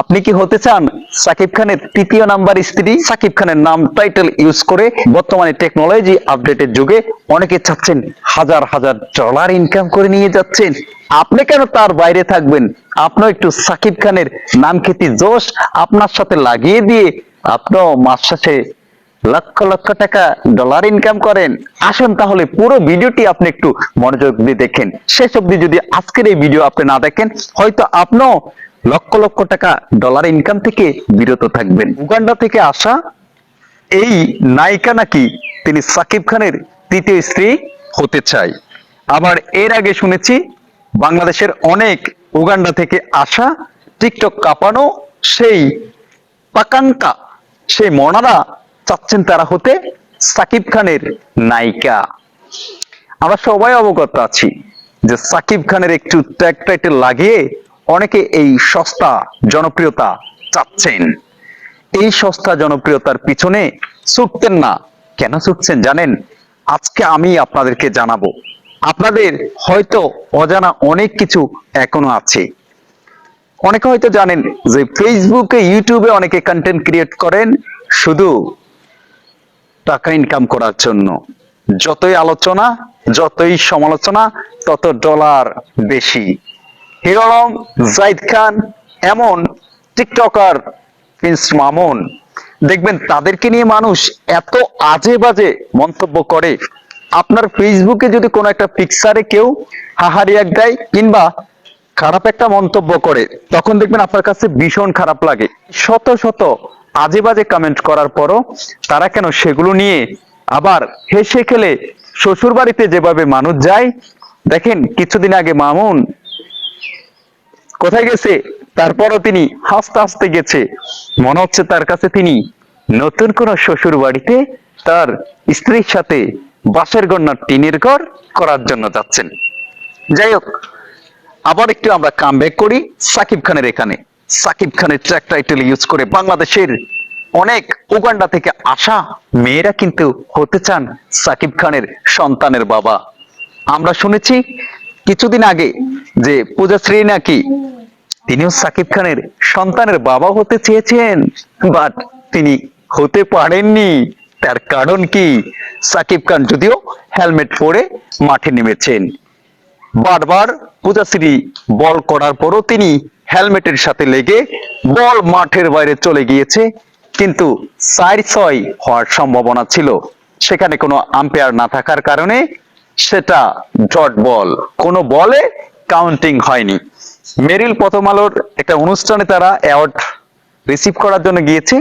আপনি কি হতে চান? সাকিব খানের তৃতীয় নাম্বার স্ত্রী। সাকিব খানের নাম টাইটেল ইউজ করে বর্তমানে টেকনোলজি আপডেটের যুগে অনেকে চাচ্ছেন হাজার হাজার ডলার ইনকাম করে নিয়ে যাচ্ছেন। আপনি কেন তার বাইরে থাকবেন? আপনিও একটু সাকিব খানের নাম খ্যাতি জোশ। আপনার সাথে লাগিয়ে দিয়ে আপনিও মাস শেষে লক্ষ লক্ষ টাকা ডলার ইনকাম করেন। আসুন তাহলে পুরো ভিডিওটি আপনি একটু মনোযোগ দিয়ে দেখেন। শেষ অব্দি যদি আজকের এই ভিডিও আপনি না দেখেন, হয়তো আপনিও লক্ষ লক্ষ টাকা ডলার ইনকাম থেকে বিরত থাকবেন। উগান্ডা থেকে আসা এই নায়িকা নাকি তিনি সাকিব খানের তৃতীয় স্ত্রী হতে চায় আবার এর আগে শুনেছি, বাংলাদেশের অনেক উগান্ডা থেকে আসা টিকটক কাঁপানো সেই পাকাঙ্কা সেই মনারা চাচ্ছেন তারা হতে সাকিব খানের নায়িকা। আমরা সবাই অবগত আছি যে সাকিব খানের একটু ট্যাগ টাইটেল লাগিয়ে অনেকে এই সস্তা জনপ্রিয়তা চাচ্ছেন। এই সস্তা জনপ্রিয়তার পিছনে ছুটতেন না। কেন ছুটছেন জানেন? আজকে আমি আপনাদেরকে জানাব। আপনাদের হয়তো অজানা অনেক কিছু এখনও আছে। অনেকে হয়তো জানেন যে ফেসবুকে ইউটিউবে অনেকে কন্টেন্ট ক্রিয়েট করেন শুধু টাকা ইনকাম করার জন্য। যতই আলোচনা, যতই সমালোচনা, তত ডলার বেশি। হিরো আলম জাইদ খান, এমন টিকটকার প্রিন্স মামুন। দেখবেন তাদেরকে নিয়ে মানুষ এত আজে বাজে মন্তব্য করে। আপনার ফেসবুকে যদি কোনো একটা পিকচারে কেউ হাহারিয়াক দেয় কিংবা খারাপ একটা মন্তব্য করে, তখন দেখবেন আপনার কাছে ভীষণ খারাপ লাগে। শত শত আজে বাজে কমেন্ট করার পরও তারা কেন সেগুলো নিয়ে আবার হেসে খেলে শ্বশুর বাড়িতে যেভাবে মানুষ যায়, দেখেন কিছুদিন আগে মামুন কোথায় গেছে? তারপরও তিনি হাসতে হাসতে গেছে। মনে হচ্ছে তার কাছে তিনি নতুন কোন শ্বশুর বাড়িতে তার স্ত্রীর সাথে বাসের গন্যার টিনের ঘর করার জন্য যাচ্ছেন। যাই হোক, আবার একটু আমরা কাম করি সাকিব খানের এখানে। সাকিব খানের ট্র্যাক টাইটেল ইউজ করে বাংলাদেশের অনেক উগান্ডা থেকে আসা মেয়েরা কিন্তু হতে চান সাকিব খানের সন্তানের বাবা। আমরা শুনেছি কিছুদিন আগে যে পূজাশ্রী নাকি তিনিও সাকিব খানের সন্তানের বাবা হতে চেয়েছেন বাট তিনি হতে পারেননি। তার কারণ কি? সাকিব খান যদিও হেলমেট পরে মাঠে নেমেছেন। বারবার পূজাশ্রী বল করার পরও তিনি হেলমেটের সাথে লেগে বল মাঠের বাইরে চলে গিয়েছে, কিন্তু চার ছয় হওয়ার সম্ভাবনা ছিল। সেখানে কোনো আম্পায়ার না থাকার কারণে সেটা ডট বল। কোনো বলে কাউন্টিং হয়নি। মেরিল প্রথম আলোর একটা অনুষ্ঠানে তারা অ্যাওয়ার্ড রিসিভ করার জন্য গিয়েছে।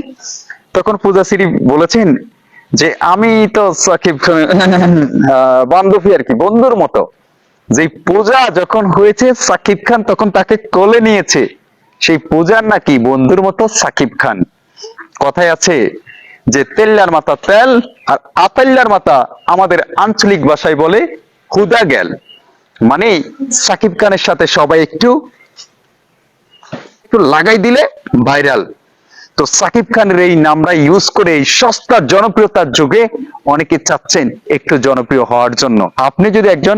তখন পূজাশ্রী বলেছেন যে, আমি তো সাকিব বান্ধবী আর কি, বন্ধুর মতো। যে পূজা যখন হয়েছে সাকিব খান, তখন তাকে কোলে নিয়েছে। সেই পূজার নাকি বন্ধুর মতো সাকিব খান। কথায় আছে যে, তেল্লার মাথা তেল আর আতাল্লার মাথা আমাদের আঞ্চলিক ভাষায় বলে হুদা গেল। মানে সাকিব খানের সাথে সবাই একটু একটু লাগাই দিলে ভাইরাল। তো সাকিব খানের এই নামটা ইউজ করে এই সস্তা জনপ্রিয়তার যুগে অনেকে চাচ্ছেন একটু জনপ্রিয় হওয়ার জন্য। আপনি যদি একজন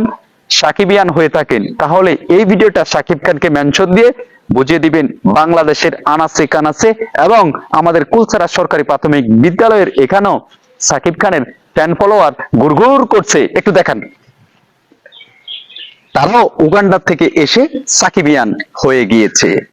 সাকিবিয়ান হয়ে থাকেন, তাহলে এই ভিডিওটা সাকিব খানকে মেনশন দিয়ে বুঝিয়ে দিবেন বাংলাদেশের আনাচে কানাচে এবং আমাদের কুলসারা সরকারি প্রাথমিক বিদ্যালয়ের এখানেও সাকিব খানের ফ্যান ফলোয়ার গুড়গুড় করছে। একটু দেখান। তারাও উগান্ডা থেকে এসে সাকিবিয়ান হয়ে গিয়েছে।